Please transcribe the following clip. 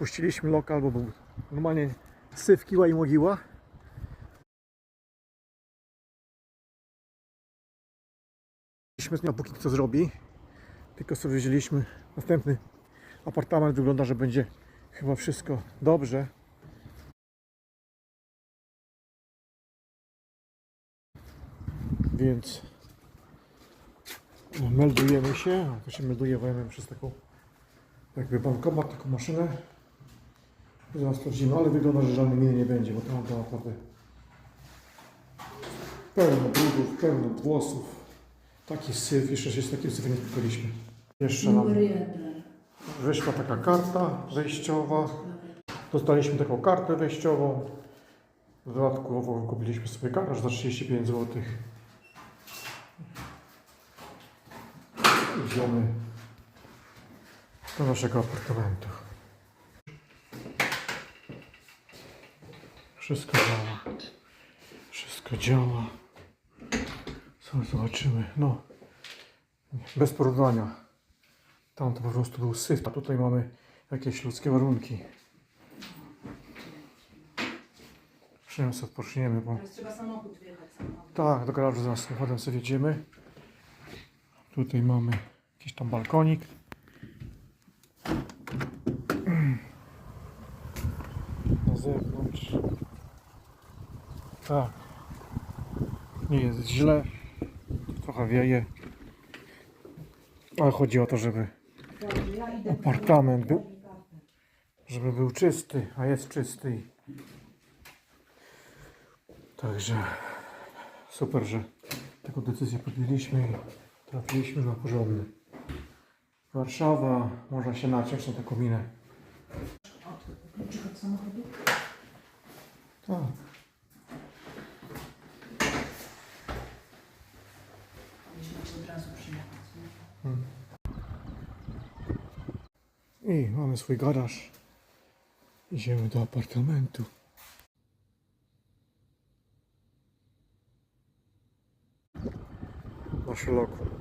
Opuściliśmy lokal, bo był normalnie syf, kiła i mogiła. Mieliśmy z nią póki co zrobi. Tylko sobie wzięliśmy następny apartament. Wygląda, że będzie chyba wszystko dobrze. Więc meldujemy się. To się melduje wojemy przez taką jakby bankomat, taką maszynę. Zaraz sprawdzimy, ale wygląda, że żadnej miny nie będzie, bo tam to naprawdę pełno brudów, pełno włosów. Taki syf, jeszcze się z takim syfem nie spotkaliśmy. Jeszcze nam wyszła taka karta wejściowa. Dostaliśmy taką kartę wejściową. Dodatkowo kupiliśmy sobie garaż za 35 zł. Idziemy do naszego apartamentu. Wszystko działa. Wszystko działa. Co zobaczymy? No, bez porównania. Tam to po prostu był syf, a tutaj mamy jakieś ludzkie warunki. Przynajmniej sobie odpoczniemy, bo Teraz trzeba samochód wjechać. Samochód. tak, do garażu zaraz samochodem sobie jedziemy. Tutaj mamy jakiś tam balkonik. Na zewnątrz. Tak. Nie jest źle. Trochę wieje. Ale chodzi o to, żeby apartament był, żeby był czysty, a jest czysty. Także super, że taką decyzję podjęliśmy i trafiliśmy na porządny. Warszawa, można się naciąć na taką minę. Kluczyk od samochodu? Tak. Musimy od razu przyjechać. I mamy swój garaż. Idziemy do apartamentu. Nasze lokum.